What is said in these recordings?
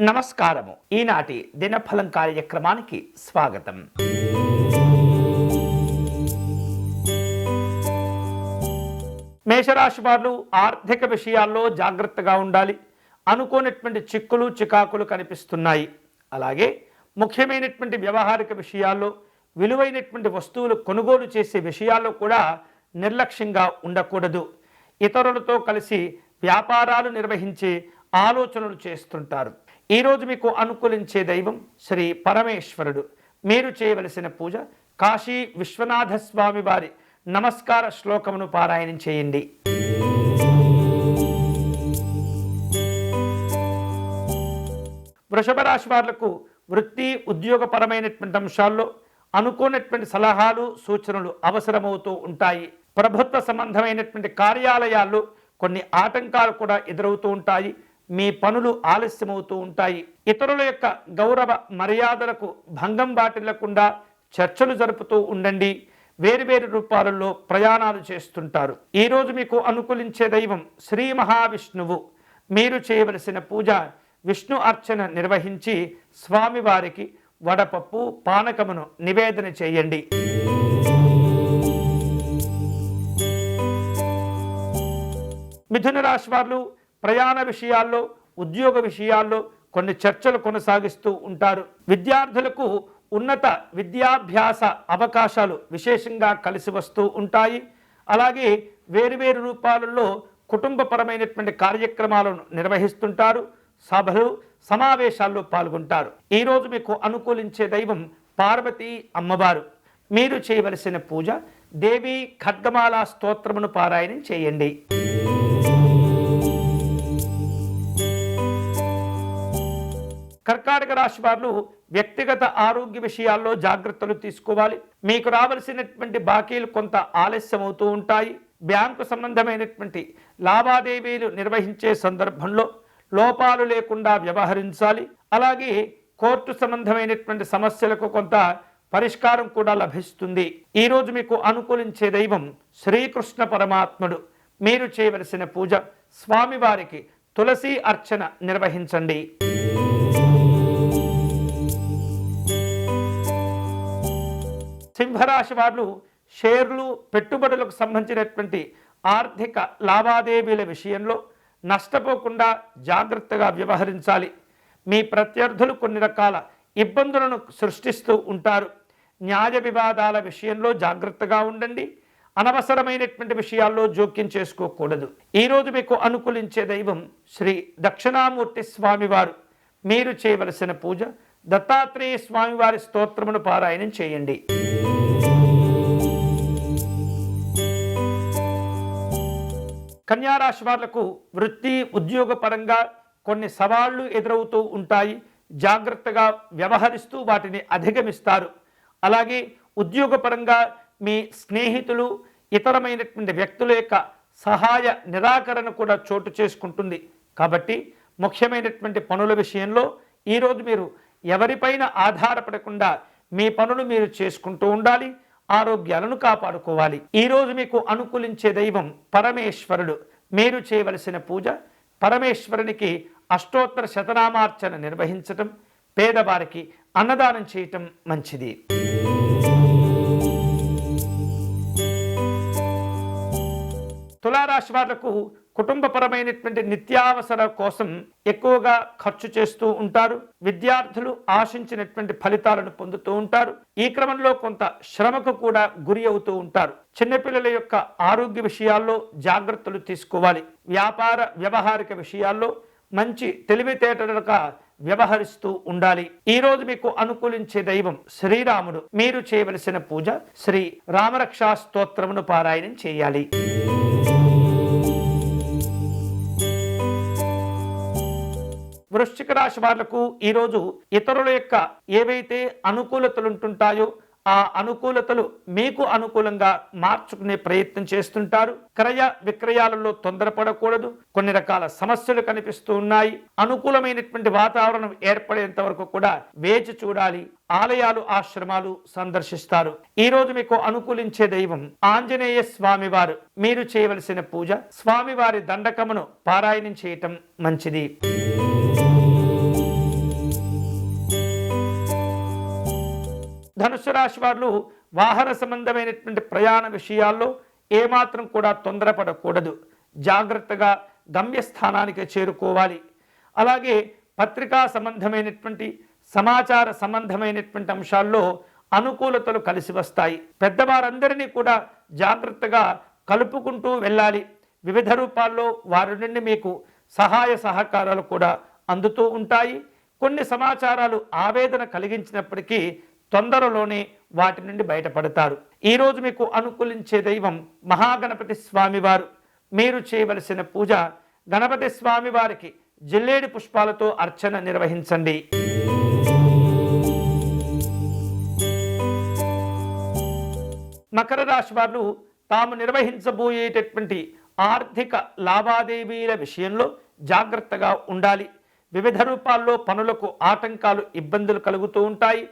నమస్కారము. ఈనాటి దినఫలం కార్యక్రమానికి స్వాగతం. మేషరాశి వారు ఆర్థిక విషయాల్లో జాగ్రత్తగా ఉండాలి. అనుకోనటువంటి చిక్కులు చికాకులు కనిపిస్తున్నాయి. అలాగే ముఖ్యమైనటువంటి వ్యవహారిక విషయాల్లో విలువైనటువంటి వస్తువులు కొనుగోలు చేసే విషయాల్లో కూడా నిర్లక్ష్యంగా ఉండకూడదు. ఇతరులతో కలిసి వ్యాపారాలు నిర్వహించే ఆలోచనలు చేస్తుంటారు. ఈరోజు మీకు అనుకూలించే దైవం శ్రీ పరమేశ్వరుడు. మీరు చేయవలసిన పూజ కాశీ విశ్వనాథ స్వామి వారి నమస్కార శ్లోకమును పారాయణం చేయండి. వృషభ రాశి వాళ్ళకు వృత్తి ఉద్యోగపరమైనటువంటి అంశాల్లో అనుకోనటువంటి సలహాలు సూచనలు అవసరమవుతూ ఉంటాయి. ప్రభుత్వ సంబంధమైనటువంటి కార్యాలయాల్లో కొన్ని ఆటంకాలు కూడా ఎదురవుతూ ఉంటాయి. మీ పనులు ఆలస్యమవుతూ ఉంటాయి. ఇతరుల యొక్క గౌరవ మర్యాదలకు భంగం వాటిల్లకుండా చర్చలు జరుపుతూ ఉండండి. వేరువేరు రూపాలలో ప్రయాణాలు చేస్తుంటారు. ఈరోజు మీకు అనుకూలించే దైవం శ్రీ మహావిష్ణువు. మీరు చేయవలసిన పూజ విష్ణు అర్చన నిర్వహించి స్వామివారికి వడపప్పు పానకమును నివేదన చేయండి. మిథున రాశి వాళ్ళు ప్రయాణ విషయాల్లో ఉద్యోగ విషయాల్లో కొన్ని చర్చలు కొనసాగిస్తూ ఉంటారు. విద్యార్థులకు ఉన్నత విద్యాభ్యాస అవకాశాలు విశేషంగా కలిసి వస్తూ ఉంటాయి. అలాగే వేరువేరు రూపాలలో కుటుంబపరమైనటువంటి కార్యక్రమాలను నిర్వహిస్తుంటారు. సభలు సమావేశాల్లో పాల్గొంటారు. ఈరోజు మీకు అనుకూలించే దైవం పార్వతీ అమ్మవారు. మీరు చేయవలసిన పూజ దేవి ఖడ్గమాల స్తోత్రమును పారాయణం చేయండి. కర్కాటక రాశి వారు వ్యక్తిగత ఆరోగ్య విషయాల్లో జాగ్రత్తలు తీసుకోవాలి. మీకు రావలసినటువంటి బాకీలు కొంత ఆలస్యం అవుతూ ఉంటాయి. బ్యాంకు సంబంధమైనటువంటి లావాదేవీలు నిర్వహించే సందర్భంలో లోపాలు లేకుండా వ్యవహరించాలి. అలాగే కోర్టు సంబంధమైనటువంటి సమస్యలకు కొంత పరిష్కారం కూడా లభిస్తుంది. ఈరోజు మీకు అనుకూలించే దైవం శ్రీకృష్ణ పరమాత్ముడు. మీరు చేయవలసిన పూజ స్వామివారికి తులసి అర్చన నిర్వహించండి. సింహరాశి వాళ్ళు షేర్లు పెట్టుబడులకు సంబంధించినటువంటి ఆర్థిక లావాదేవీల విషయంలో నష్టపోకుండా జాగ్రత్తగా వ్యవహరించాలి. మీ ప్రత్యర్థులు కొన్ని రకాల ఇబ్బందులను సృష్టిస్తూ ఉంటారు. న్యాయ వివాదాల విషయంలో జాగ్రత్తగా ఉండండి. అనవసరమైనటువంటి విషయాల్లో జోక్యం చేసుకోకూడదు. ఈరోజు మీకు అనుకూలించే దైవం శ్రీ దక్షిణామూర్తి స్వామివారు. మీరు చేయవలసిన పూజ దత్తాత్రేయ స్వామివారి స్తోత్రమును పారాయణం చేయండి. కన్యారాశి వాళ్ళకు వృత్తి ఉద్యోగ పరంగా కొన్ని సవాళ్ళు ఎదురవుతూ ఉంటాయి. జాగ్రత్తగా వ్యవహరిస్తూ వాటిని అధిగమిస్తారు. అలాగే ఉద్యోగపరంగా మీ స్నేహితులు ఇతరమైనటువంటి వ్యక్తుల యొక్క సహాయ నిరాకరణ కూడా చోటు చేసుకుంటుంది. కాబట్టి ముఖ్యమైనటువంటి పనుల విషయంలో ఈరోజు మీరు ఎవరిపైన ఆధారపడకుండా మీ పనులు మీరు చేసుకుంటూ ఉండాలి. ఆరోగ్యాలను కాపాడుకోవాలి. ఈరోజు మీకు అనుకూలించే దైవం పరమేశ్వరుడు. మీరు చేయవలసిన పూజ పరమేశ్వరునికి అష్టోత్తర శతనామార్చన నిర్వహించటం పేదవారికి అన్నదానం చేయటం మంచిది. తులారాశి వాళ్ళకు కుటుంబపరమైనటువంటి నిత్యావసర కోసం ఎక్కువగా ఖర్చు చేస్తూ ఉంటారు. విద్యార్థులు ఆశించినటువంటి ఫలితాలను పొందుతూ ఉంటారు. ఈ క్రమంలో కొంత శ్రమకు కూడా గురి అవుతూ ఉంటారు. చిన్నపిల్లల యొక్క ఆరోగ్య విషయాల్లో జాగ్రత్తలు తీసుకోవాలి. వ్యాపార వ్యవహారిక విషయాల్లో మంచి తెలివితేటలుగా వ్యవహరిస్తూ ఉండాలి. ఈ రోజు మీకు అనుకూలించే దైవం శ్రీరాముడు. మీరు చేయవలసిన పూజ శ్రీ రామరక్షా స్తోత్రమును పారాయణం చేయాలి. వృశ్చిక రాశి వాళ్ళకు ఈరోజు ఇతరుల యొక్క ఏవైతే అనుకూలతలు ఉంటుంటాయో ఆ అనుకూలతలు మీకు అనుకూలంగా మార్చుకునే ప్రయత్నం చేస్తుంటారు. క్రయ విక్రయాలలో తొందరపడకూడదు. కొన్ని రకాల సమస్యలు కనిపిస్తూ ఉన్నాయి. అనుకూలమైనటువంటి వాతావరణం ఏర్పడేంత వరకు కూడా వేచి చూడాలి. ఆలయాలు ఆశ్రమాలు సందర్శిస్తారు. ఈ రోజు మీకు అనుకూలించే దైవం ఆంజనేయ స్వామివారు. మీరు చేయవలసిన పూజ స్వామివారి దండకమును పారాయణం చేయటం మంచిది. ధనుసు రాశి వాళ్ళు వాహన సంబంధమైనటువంటి ప్రయాణ విషయాల్లో ఏమాత్రం కూడా తొందరపడకూడదు. జాగ్రత్తగా గమ్యస్థానానికి చేరుకోవాలి. అలాగే పత్రికా సంబంధమైనటువంటి సమాచార సంబంధమైనటువంటి అంశాల్లో అనుకూలతలు కలిసి వస్తాయి. పెద్దవారందరినీ కూడా జాగ్రత్తగా కలుపుకుంటూ వెళ్ళాలి. వివిధ రూపాల్లో వారి నుండి మీకు సహాయ సహకారాలు కూడా అందుతూ ఉంటాయి. కొన్ని సమాచారాలు ఆవేదన కలిగించినప్పటికీ తొందరలోనే వాటి నుండి బయటపడతారు. ఈరోజు మీకు అనుకూలించే దైవం మహాగణపతి స్వామివారు. మీరు చేయవలసిన పూజ గణపతి స్వామివారికి జిల్లేడు పుష్పాలతో అర్చన నిర్వహించండి. మకర రాశి వారు తాము నిర్వహించబోయేటటువంటి ఆర్థిక లావాదేవీల విషయంలో జాగ్రత్తగా ఉండాలి. వివిధ రూపాల్లో పనులకు ఆటంకాలు ఇబ్బందులు కలుగుతూ ఉంటాయి.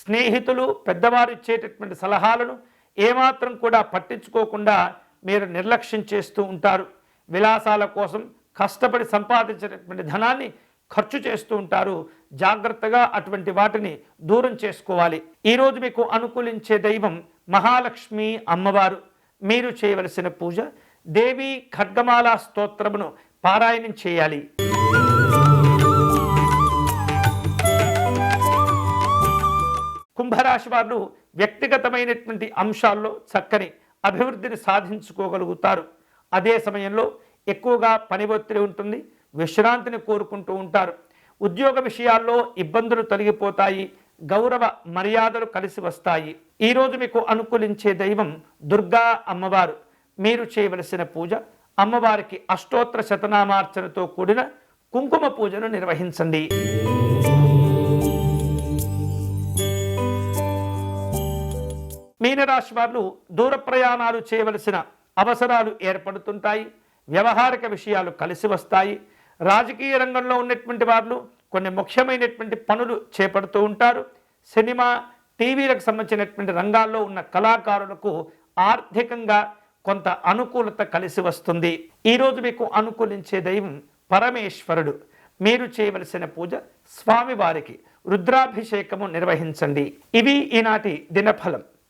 స్నేహితులు పెద్దవారు ఇచ్చేటటువంటి సలహాలను ఏమాత్రం కూడా పట్టించుకోకుండా మీరు నిర్లక్ష్యం చేస్తూ ఉంటారు. విలాసాల కోసం కష్టపడి సంపాదించినటువంటి ధనాన్ని ఖర్చు చేస్తూ ఉంటారు. జాగ్రత్తగా అటువంటి వాటిని దూరం చేసుకోవాలి. ఈరోజు మీకు అనుకూలించే దైవం మహాలక్ష్మి అమ్మవారు. మీరు చేయవలసిన పూజ దేవి ఖడ్గమాల స్తోత్రమును పారాయణం చేయాలి. కుంభరాశి వారు వ్యక్తిగతమైనటువంటి అంశాల్లో చక్కని అభివృద్ధిని సాధించుకోగలుగుతారు. అదే సమయంలో ఎక్కువగా పని ఒత్తిడి ఉంటుంది విశ్రాంతిని కోరుకుంటూ ఉంటారు. ఉద్యోగ విషయాల్లో ఇబ్బందులు తొలగిపోతాయి గౌరవ మర్యాదలు కలిసి వస్తాయి. ఈరోజు మీకు అనుకూలించే దైవం దుర్గా అమ్మవారు. మీరు చేయవలసిన పూజ అమ్మవారికి అష్టోత్తర శతనామార్చనతో కూడిన కుంకుమ పూజను నిర్వహించండి. మీనరాశి వారు దూర ప్రయాణాలు చేయవలసిన అవసరాలు ఏర్పడుతుంటాయి. వ్యవహారిక విషయాలు కలిసి వస్తాయి. రాజకీయ రంగంలో ఉన్నటువంటి వారు కొన్ని ముఖ్యమైనటువంటి పనులు చేపడుతూ ఉంటారు. సినిమా టీవీలకు సంబంధించినటువంటి రంగాల్లో ఉన్న కళాకారులకు ఆర్థికంగా కొంత అనుకూలత కలిసి వస్తుంది. ఈరోజు మీకు అనుకూలించే దైవం పరమేశ్వరుడు. మీరు చేయవలసిన పూజ స్వామివారికి. రుద్రాభిషేకము నిర్వహించండి. ఇవి ఈనాటి దినఫలం.